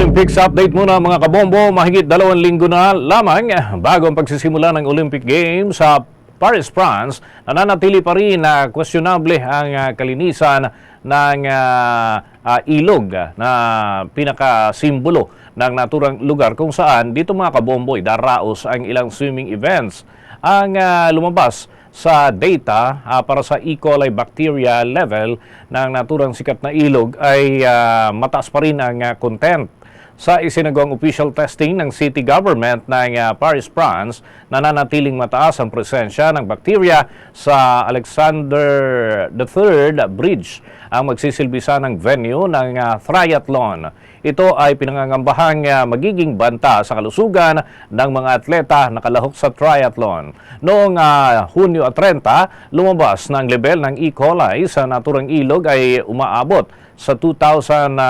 Olympics update muna mga kabombo. Mahigit dalawang linggo na lamang bago ang pagsisimula ng Olympic Games sa Paris, France. Nananatili pa rin na questionable ang ah, kalinisan ng ah, ah, ilog ah, na pinakasimbolo ng naturang lugar kung saan dito mga kabombo daraos ang ilang swimming events. Ang ah, lumabas sa data ah, para sa E. coli bacteria level ng naturang sikat na ilog ay ah, mataas pa rin ang ah, content. Sa isinagawang official testing ng city government ng ah, Paris, France, nananatiling mataas ang presensya ng bakterya sa Alexander III Bridge ang magsisilbi sa ng venue ng ah, triathlon. Ito ay pinangangambahang ah, magiging banta sa kalusugan ng mga atleta na kalahok sa triathlon. Noong ah, Hunyo 30, lumabas ng level ng E. coli sa naturang ilog ay umaabot sa 2,000 na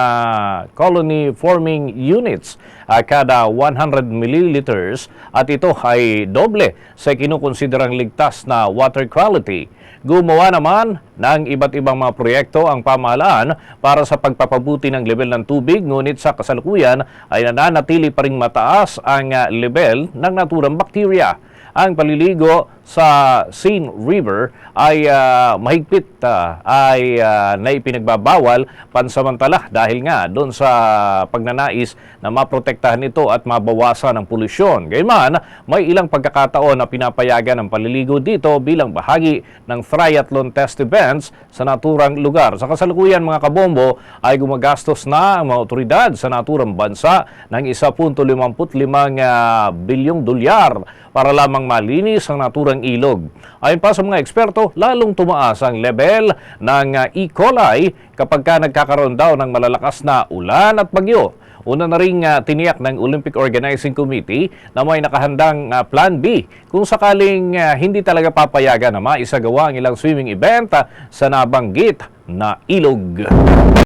colony forming units ah, kada 100 milliliters at ito ay doble sa kinukonsiderang ligtas na water quality. Gumawa naman ng iba't ibang mga proyekto ang pamahalaan para sa pagpapabuti ng level ng tubig ngunit sa kasalukuyan ay nananatili pa ring mataas ang ah, level ng naturang bakterya ang paliligo sa Seine River ay ah, mahigpit ah, ay uh, naipinagbabawal pansamantala dahil nga doon sa pagnanais na maprotektahan ito at mabawasan ang polusyon. Gayman, may ilang pagkakataon na pinapayagan ang paliligo dito bilang bahagi ng triathlon test events sa naturang lugar. Sa kasalukuyan mga kabombo ay gumagastos na ang mga otoridad sa naturang bansa ng 1.55 ah, bilyong dolyar para lamang malinis ang naturang ilog. Ayon pa sa mga eksperto, lalong tumaas ang level ng ah, E. coli kapag ka nagkakaroon daw ng malalakas na ulan at bagyo. Una na rin ah, tiniyak ng Olympic Organizing Committee na may nakahandang ah, Plan B kung sakaling ah, hindi talaga papayagan na maisagawa ang ilang swimming event ah, sa nabanggit na ilog.